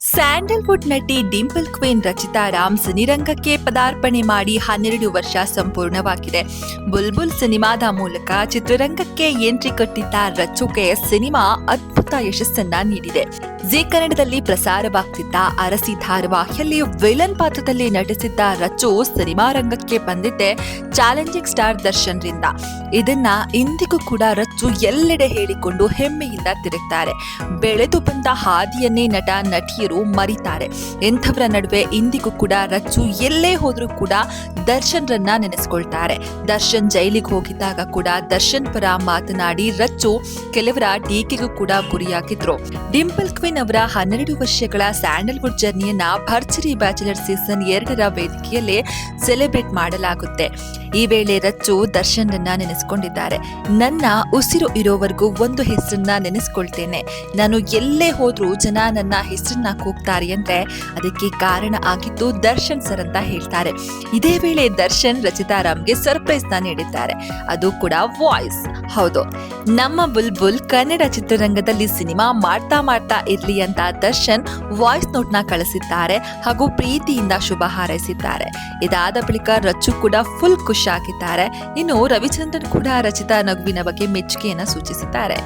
Sandalwood ನಟಿ dimple queen Rachita Ram ಸಿನಿರಂಗಕ್ಕೆ ಪದಾರ್ಪಣೆ ಮಾಡಿ ಹನ್ನೆರಡು ವರ್ಷ ಸಂಪೂರ್ಣವಾಗಿದೆ. ಬುಲ್ಬುಲ್ ಸಿನಿಮಾದ ಮೂಲಕ ಚಿತ್ರರಂಗಕ್ಕೆ ಎಂಟ್ರಿ ಕೊಟ್ಟಿದ್ದ ರಚ್ಚುಗೆ ಸಿನಿಮಾ ಅದ್ಭುತ ಯಶಸ್ಸನ್ನ ನೀಡಿದೆ. ಜಿ ಕನ್ನಡದಲ್ಲಿ ಪ್ರಸಾರವಾಗ್ತಿದ್ದ ಅರಸಿ ಧಾರವಾಹಿಯಲ್ಲಿ ವಿಲನ್ ಪಾತ್ರದಲ್ಲಿ ನಟಿಸಿದ್ದ ರಚ್ಚು ಸಿನಿಮಾ ರಂಗಕ್ಕೆ ಬಂದಿದ್ದೆ ಚಾಲೆಂಜಿಂಗ್ ಸ್ಟಾರ್ ದರ್ಶನ್ರಿಂದ. ಇದನ್ನ ಇಂದಿಗೂ ಕೂಡ ರಚ್ಚು ಎಲ್ಲೆಡೆ ಹೇಳಿಕೊಂಡು ಹೆಮ್ಮೆಯಿಂದ ತಿರುಗ್ತಾರೆ. ಬೆಳೆದು ಬಂದ ಹಾದಿಯನ್ನೇ ನಟ ಮರಿತಾರೆ. ಎಂಥವರ ನಡುವೆ ಇಂದಿಗೂ ಕೂಡ ರಚ್ಚು ಎಲ್ಲೇ ಹೋದ್ರೂ ಕೂಡ ದರ್ಶನ್ರನ್ನ ನೆನೆಸ್ಕೊಳ್ತಾರೆ. ದರ್ಶನ್ ಜೈಲಿಗೆ ಹೋಗಿದ್ದಾಗ ಕೂಡ ದರ್ಶನ್ ಪರ ಮಾತನಾಡಿ ರಚ್ಚು ಕೆಲವರ ಟೀಕೆಗೂ ಕೂಡ ಗುರಿಯಾಗಿದ್ರು. ಡಿಂಪಲ್ ಕ್ವೀನ್ ಅವರ ಹನ್ನೆರಡು ವರ್ಷಗಳ ಸ್ಯಾಂಡಲ್ವುಡ್ ಜರ್ನಿಯನ್ನ ಭರ್ಜರಿ ಬ್ಯಾಚುಲರ್ ಸೀಸನ್ ಎರಡರ ವೇದಿಕೆಯಲ್ಲೇ ಸೆಲೆಬ್ರೇಟ್ ಮಾಡಲಾಗುತ್ತೆ. ಈ ವೇಳೆ ರಚ್ಚು ದರ್ಶನ್ರನ್ನ ನೆನೆಸ್ಕೊಂಡಿದ್ದಾರೆ. ನನ್ನ ಉಸಿರು ಇರೋವರೆಗೂ ಒಂದು ಹೆಸರನ್ನ ನೆನೆಸ್ಕೊಳ್ತೇನೆ. ನಾನು ಎಲ್ಲೇ ಹೋದ್ರೂ ಜನ ನನ್ನ ಹೆಸರನ್ನ ಕೂಗ್ತಾರೆ ಅಂದ್ರೆ ಅದಕ್ಕೆ ಕಾರಣ ಆಗಿದ್ದು ದರ್ಶನ್ ಸರ್ ಅಂತ ಹೇಳ್ತಾರೆ. ಇದೇ ವೇಳೆ ದರ್ಶನ್ ರಚಿತಾ ರಾಮ್ಗೆ ಸರ್ಪ್ರೈಸ್ನ ನೀಡಿದ್ದಾರೆ. ಅದು ಕೂಡ ವಾಯ್ಸ್. ಹೌದು. ನಮ್ಮ ಬುಲ್ಬುಲ್ ಕನ್ನಡ ಚಿತ್ರರಂಗದಲ್ಲಿ ಸಿನಿಮಾ ಮಾಡ್ತಾ ಮಾಡ್ತಾ ಇರ್ಲಿ ಅಂತ ದರ್ಶನ್ ವಾಯ್ಸ್ ನೋಟ್ನ ಕಳಿಸಿದ್ದಾರೆ ಹಾಗೂ ಪ್ರೀತಿಯಿಂದ ಶುಭ ಹಾರೈಸಿದ್ದಾರೆ. ಇದಾದ ಬಳಿಕ ರಚ್ಚು ಕೂಡ ಫುಲ್ ಖುಷಿ ಹಾಕಿದ್ದಾರೆ. ಇನ್ನು ರವಿಚಂದ್ರನ್ ಕೂಡ ರಚಿತಾ ನಗುವಿನ ಬಗ್ಗೆ ಮೆಚ್ಚುಗೆಯನ್ನ ಸೂಚಿಸಿದ್ದಾರೆ